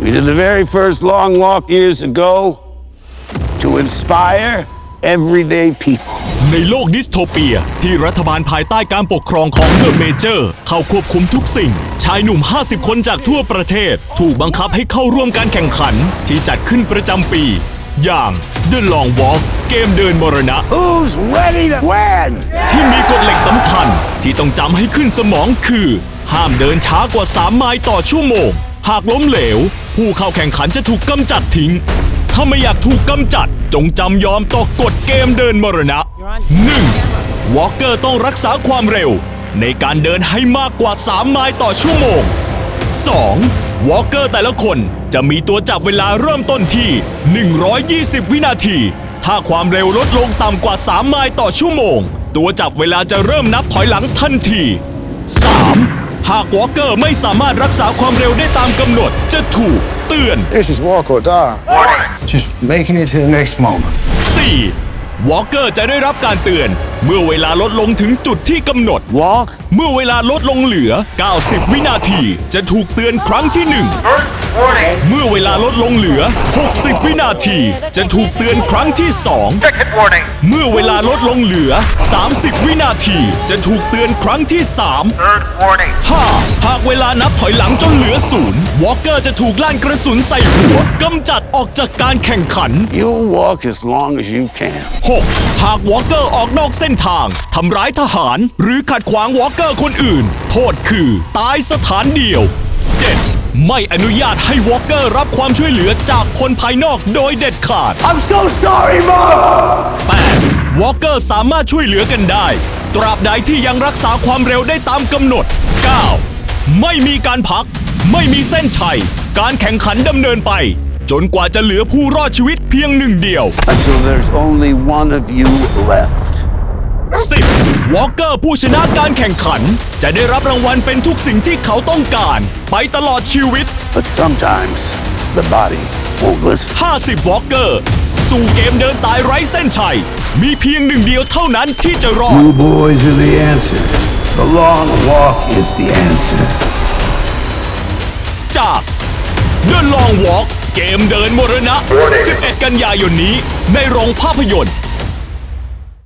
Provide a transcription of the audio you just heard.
We did the very first long walk years ago to inspire everyday people. ในโลกดิสโทเปีย ที่รัฐบาลภายใต้การปกครองของเดอะเมเจอร์ เข้าควบคุมทุกสิ่ง ชายหนุ่ม 50 คนจากทั่วประเทศ ถูกบังคับให้เข้าร่วมการแข่งขัน ที่จัดขึ้นประจำปี อย่าง The Long Walk เกมเดินมรณะ Who's ready to win? ที่มีกฎเหล็กสำคัญ ที่ต้องจำให้ขึ้นสมองคือ ห้ามเดินช้ากว่า 3 ไมล์ต่อชั่วโมง หากล้มเหลว ผู้เข้าแข่งขันจะถูกกำจัดทิ้ง ถ้าไม่อยากถูกกำจัด จงจำยอมต่อกฎเกมเดินมรณะ 1. วอล์กเกอร์ต้องรักษาความเร็ว ในการเดินให้มากกว่า 3 ไมล์ต่อชั่วโมง 2. วอล์กเกอร์แต่ละคนจะมีตัวจับเวลาเริ่มต้นที่ 120 วินาที ถ้าความเร็วลดลงต่ำกว่า 3 ไมล์ต่อชั่วโมง ตัวจับเวลาจะเริ่มนับถอยหลังทันที 3. หากวอลเกอร์ไม่สามารถรักษาความเร็วได้ตามกำหนด จะถูกเตือน This is walk or die. Just making it to the next moment. 4. วอลเกอร์จะได้รับการเตือน เมื่อเวลาลดลงถึงจุดที่กำหนด Walk? เมื่อเวลาลดลงเหลือ 90 วินาที จะถูกเตือนครั้งที่ 1 เมื่อเวลาลดลงเหลือ 60 วินาที จะถูกเตือนครั้งที่ Second warning. 2เมื่อเวลาลดลงเหลือ 30 วินาที จะถูกเตือนครั้งที่3 Third warning. 5. หากเวลานับถอยหลังจนเหลือศูนย์วอลเกอร์จะถูกลั่นกระสุนใส่หัวกำจัดออกจากการแข่งขัน You'll walk as long as you can. 6. หากวอลเกอร์ออกนอกเส้นทาง ทำร้ายทหารหรือขัดขวางวอลเกอร์คนอื่น โทษคือตายสถานเดียว 7. ไม่อนุญาตให้วอลเกอร์รับความช่วยเหลือจากคนภายนอกโดยเด็ดขาด I'm so sorry, Mom! 8. วอลเกอร์สามารถช่วยเหลือกันได้ ตราบใดที่ยังรักษาความเร็วได้ตามกำหนด 9. ไม่มีการพัก ไม่มีเส้นชัย การแข่งขันดำเนินไป จนกว่าจะเหลือผู้รอดชีวิตเพียงหนึ่งเดียว Until there's only one of you left. 10. วอลเกอร์ผู้ชนะการแข่งขัน จะได้รับรางวัลเป็นทุกสิ่งที่เขาต้องการ ไปตลอดชีวิต But sometimes the body won't listen. 50วอลเกอร์ สู่เกมเดินตายไร้เส้นชัย มีเพียงหนึ่งเดียวเท่านั้นที่จะรอด You boys are the answer. The long walk is the answer. จาก The Long Walk เกมเดินมรณะ 11 กันยายนนี้ ในโรงภาพยนตร์